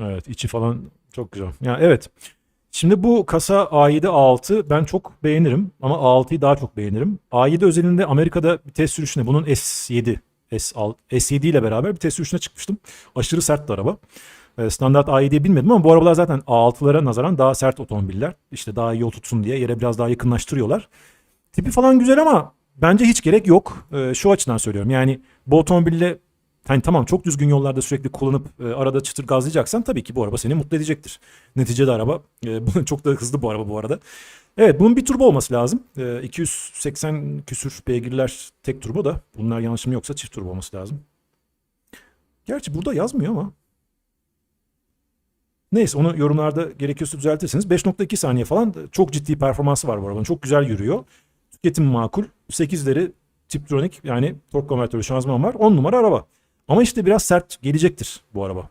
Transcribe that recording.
Evet içi falan çok güzel. Ya evet. Şimdi bu kasa A7 A6 ben çok beğenirim ama A6'yı daha çok beğenirim. A7 özelinde Amerika'da bir test sürüşüne bunun S7 S6, S7 ile beraber bir test sürüşüne çıkmıştım. Aşırı sertti araba. Ee, Standart A7'yi bilmedim ama bu arabalar zaten A6'lara nazaran daha sert otomobiller. İşte daha iyi yol tutsun diye yere biraz daha yakınlaştırıyorlar. Tipi falan güzel ama bence hiç gerek yok. Ee, şu açıdan söylüyorum. Yani bu otomobille hani tamam çok düzgün yollarda sürekli kullanıp e, arada çıtır gazlayacaksan tabii ki bu araba seni mutlu edecektir. Neticede araba e, çok da hızlı bu araba bu arada. Evet bunun bir turbo olması lazım. E, 280 küsür beygirler tek turbo da bunlar yanlışım yoksa çift turbo olması lazım. Gerçi burada yazmıyor ama. Neyse onu yorumlarda gerekiyorsa düzeltirsiniz. 5.2 saniye falan çok ciddi performansı var bu arabanın. Çok güzel yürüyor. Tüketim makul. 8'leri Tiptronic yani tork konvertörü şanzıman var. 10 numara araba. Ama işte biraz sert gelecektir bu araba.